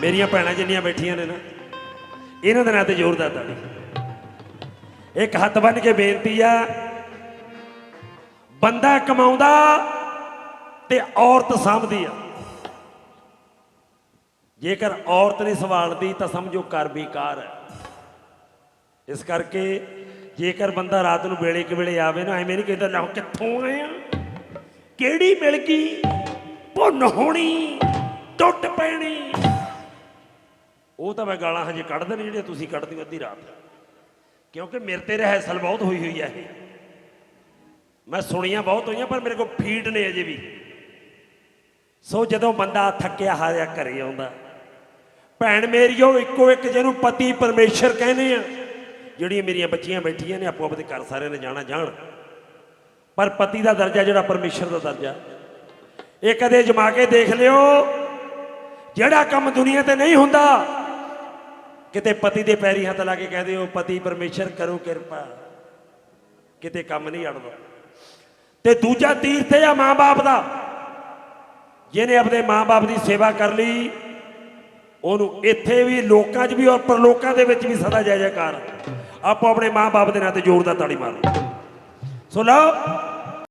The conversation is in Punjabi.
ਮੇਰੀਆਂ ਭੈਣਾਂ ਜਿੰਨੀਆਂ ਬੈਠੀਆਂ ਨੇ ਨਾ, ਇਹਨਾਂ ਦੇ ਨਾਂ ਤੇ ਜ਼ੋਰਦਾਰ ਤਾੜੀ ਇੱਕ ਹੱਥ ਬੰਨ ਕੇ ਬੇਨਤੀ ਆ, ਬੰਦਾ ਕਮਾਉਂਦਾ ਤੇ ਔਰਤ ਸਾਂਭਦੀ ਆ। ਜੇਕਰ ਔਰਤ ਨਹੀਂ ਸੰਭਾਲਦੀ ਤਾਂ ਸਮਝੋ ਕਰ ਬੇਕਾਰ ਹੈ। ਇਸ ਕਰਕੇ ਜੇਕਰ ਬੰਦਾ ਰਾਤ ਨੂੰ ਵੇਲੇ ਕਿ ਵੇਲੇ ਆਵੇ ਨਾ, ਐਵੇਂ ਨਹੀਂ ਕਹਿੰਦਾ ਨਾ ਕਿੱਥੋਂ ਆਏ ਆ? ਕਿਹੜੀ ਮਿਲ ਗਈ? ਭੁੰਨ ਹੋਣੀ, ਟੁੱਟ ਪਈ ਉਹ ਤਾਂ ਮੈਂ ਗਾਲਾਂ ਹਜੇ ਕੱਢਦੇ ਨੇ ਜਿਹੜੀਆਂ ਤੁਸੀਂ ਕੱਢਦੇ ਹੋ ਅੱਧੀ ਰਾਤ। ਕਿਉਂਕਿ ਮੇਰੇ ਤੇ ਰਹਿਸਲ ਬਹੁਤ ਹੋਈ ਹੋਈ ਹੈ। ਮੈਂ ਸੁਣੀਆਂ ਬਹੁਤ ਹੋਈਆਂ, ਪਰ ਮੇਰੇ ਕੋਲ ਫੀਡ ਨੇ ਅਜੇ ਵੀ। ਸੋ ਜਦੋਂ ਬੰਦਾ ਥੱਕਿਆ ਹਾਰਿਆ ਘਰੇ ਆਉਂਦਾ, ਭੈਣ ਮੇਰੀਓ ਇੱਕੋ ਇੱਕ ਜਿਹਨੂੰ ਪਤੀ ਪਰਮੇਸ਼ਰ ਕਹਿੰਦੇ ਆ, ਜਿਹੜੀਆਂ ਮੇਰੀਆਂ ਬੱਚੀਆਂ ਬੈਠੀਆਂ ਨੇ, ਆਪੋ ਆਪਦੇ ਘਰ ਸਾਰਿਆਂ ਨੇ ਜਾਣਾ ਜਾਣ। ਪਰ ਪਤੀ ਦਾ ਦਰਜਾ ਜਿਹੜਾ ਪਰਮੇਸ਼ਰ ਦਾ ਦਰਜਾ। ਇਹ ਕਦੇ ਜਮਾ ਕੇ ਦੇਖ ਲਿਓ, ਜਿਹੜਾ ਕੰਮ ਦੁਨੀਆ ਤੇ ਨਹੀਂ ਹੁੰਦਾ ਕਿਤੇ ਪਤੀ ਦੇ ਪੈਰੀ ਹੱਥ ਲਾ ਕੇ ਕਹਦੇ ਹੋ ਪਤੀ, ਪਰਮੇਸ਼ਰ ਕਰੋ ਕਿਰਪਾ। ਕਿਤੇ ਕੰਮ ਨਹੀਂ ਅੜਦਾ ਤੇ ਦੂਜਾ ਤੀਰਥ ਹੈ ਮਾਂ-ਬਾਪ ਦਾ। ਜਿਹਨੇ ਆਪਣੇ ਮਾਂ-ਬਾਪ ਦੀ ਸੇਵਾ ਕਰ ਲਈ, ਉਹਨੂੰ ਇੱਥੇ ਵੀ ਲੋਕਾਂ 'ਚ ਵੀ ਔਰ ਪਰਲੋਕਾਂ ਦੇ ਵਿੱਚ ਵੀ ਸਦਾ ਜੈ ਜੈਕਾਰ ਆਪੋ ਆਪਣੇ ਮਾਂ-ਬਾਪ ਦੇ ਨਾਂ ਤੇ ਜ਼ੋਰ ਦਾ ਤਾੜੀ ਮਾਰੋ ਸੋ ਲਓ